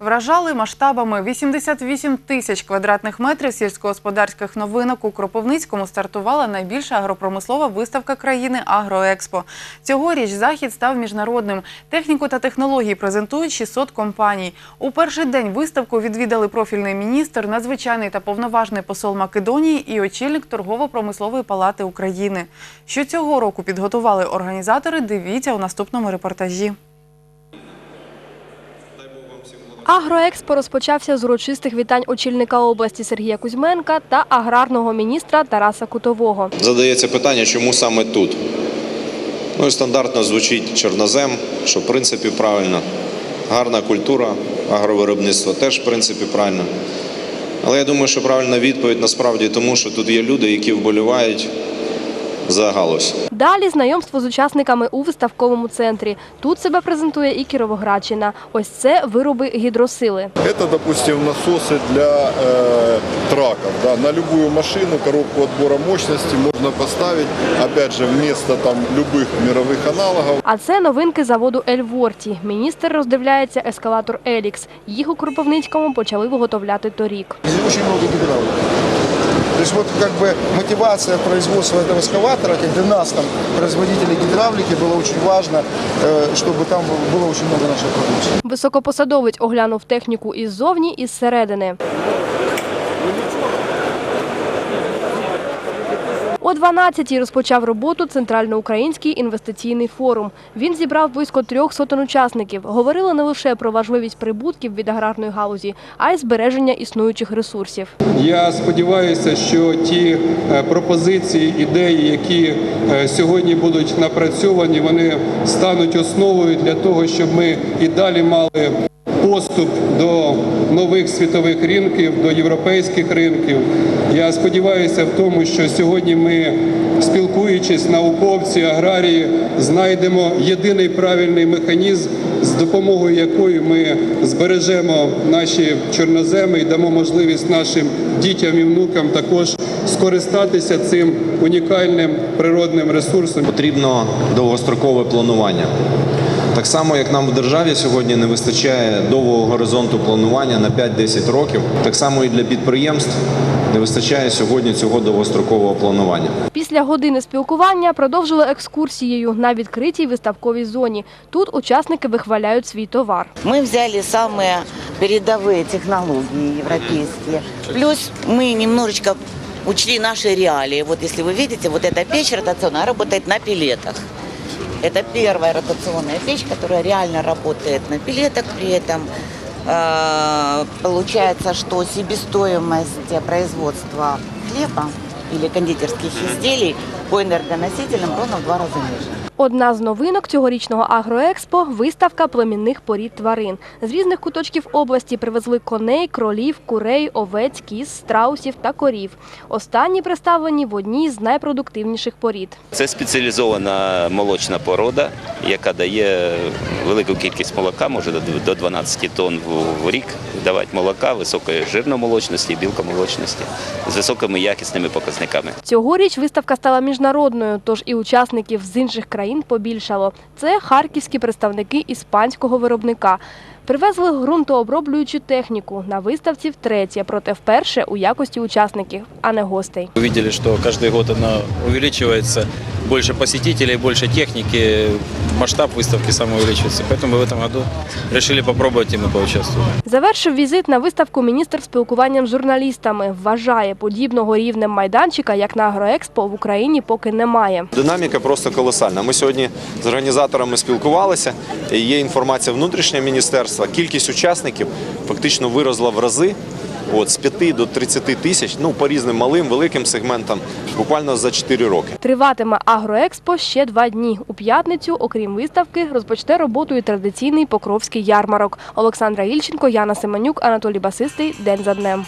Вражали масштабами 88 тисяч квадратних метрів сільськогосподарських новинок у Кропивницькому стартувала найбільша агропромислова виставка країни Агроекспо. Цьогоріч захід став міжнародним. Техніку та технології презентують 600 компаній. У перший день виставку відвідали профільний міністр, надзвичайний та повноважний посол Македонії і очільник торгово-промислової палати України. Що цього року підготували організатори? Дивіться у наступному репортажі. Агроекспо розпочався з урочистих вітань очільника області Сергія Кузьменка та аграрного міністра Тараса Кутового. Задається питання, чому саме тут? Ну і стандартно звучить чорнозем, що в принципі правильно. Гарна культура, агровиробництво теж в принципі правильно. Але я думаю, що правильна відповідь насправді тому, що тут є люди, які вболівають за галузь. Далі знайомство з учасниками у виставковому центрі. Тут себе презентує і Кіровоградщина. Ось це вироби гідросили. Это, допустим, насосы для э, траков. Да. На любую машину коробку отбора мощности можно поставить, опять же, вместо там любых мировых аналогов. А це новинки заводу Ельворті. Міністр роздивляється ескалатор Елікс. Їх у Кропивницькому почали виготовляти торік. И очень много гидравлики. То есть вот как бы мотивация производства этого эскаватора, как для нас, там, производителей гидравлики, было очень важно, э, чтобы там было очень много нашей продукции. Високопосадовець оглянув техніку іззовні і зсередини. О 12-й розпочав роботу Центральноукраїнський інвестиційний форум. Він зібрав близько трьох сотень учасників. Говорили не лише про важливість прибутків від аграрної галузі, а й збереження існуючих ресурсів. Я сподіваюся, що ті е, пропозиції, ідеї, які е, сьогодні будуть напрацьовані, вони стануть основою для того, щоб ми і далі мали поступ до нових світових ринків, до європейських ринків. Я сподіваюся в тому, що сьогодні ми, спілкуючись, науковці, аграрії, знайдемо єдиний правильний механізм, з допомогою якої ми збережемо наші чорноземи і дамо можливість нашим дітям і внукам також скористатися цим унікальним природним ресурсом. Потрібно довгострокове планування. Так само, як нам в державі сьогодні не вистачає довгого горизонту планування на 5-10 років, так само і для підприємств не вистачає сьогодні цього довгострокового планування. Після години спілкування продовжили екскурсією на відкритій виставковій зоні. Тут учасники вихваляють свій товар. Мы взяли самые передовые технологии европейские. Плюс мы немножечко учли наши реалии. Вот если вы видите, вот эта печь ротационная работает на пилетах. Это первая ротационная печь, которая реально работает на пилетах. При этом э, получается, что себестоимость производства хлеба или кондитерских изделий по энергоносителям ровно в два раза ниже. Одна з новинок цьогорічного агроекспо – виставка племінних порід тварин. З різних куточків області привезли коней, кролів, курей, овець, кіз, страусів та корів. Останні представлені в одній з найпродуктивніших порід. Це спеціалізована молочна порода, яка дає велику кількість молока, може до- до 12 тонн в- рік давати молока високої жирномолочності, білкомолочності з високими якісними показниками. Цьогоріч виставка стала міжнародною, тож і учасників з інших країн побільшало. Це харківські представники іспанського виробника. Привезли ґрунтооброблюючу техніку. На виставці втретє, проте вперше у якості учасників, а не гостей. Увидели, що кожен рік вона увеличивается, больше посетителей, больше техники, масштаб выставки сам увеличивается. Поэтому в этом году решили попробовать и мы поучаствовали. Завершив візит на виставку міністр спілкуванням з журналістами. Вважає, подібного рівня майданчика, як на Агроекспо, в Україні поки немає. Динаміка просто колосальна. Ми сьогодні з організаторами спілкувалися. Є інформація внутрішнього міністерства. Кількість учасників фактично виросла в рази. От з 5 до 30 тисяч, ну по різним малим, великим сегментам, буквально за 4 роки. Триватиме Агроекспо ще два дні. У п'ятницю, окрім виставки, розпочне роботу і традиційний Покровський ярмарок. Олександра Ільченко, Яна Семенюк, Анатолій Басистий. День за днем.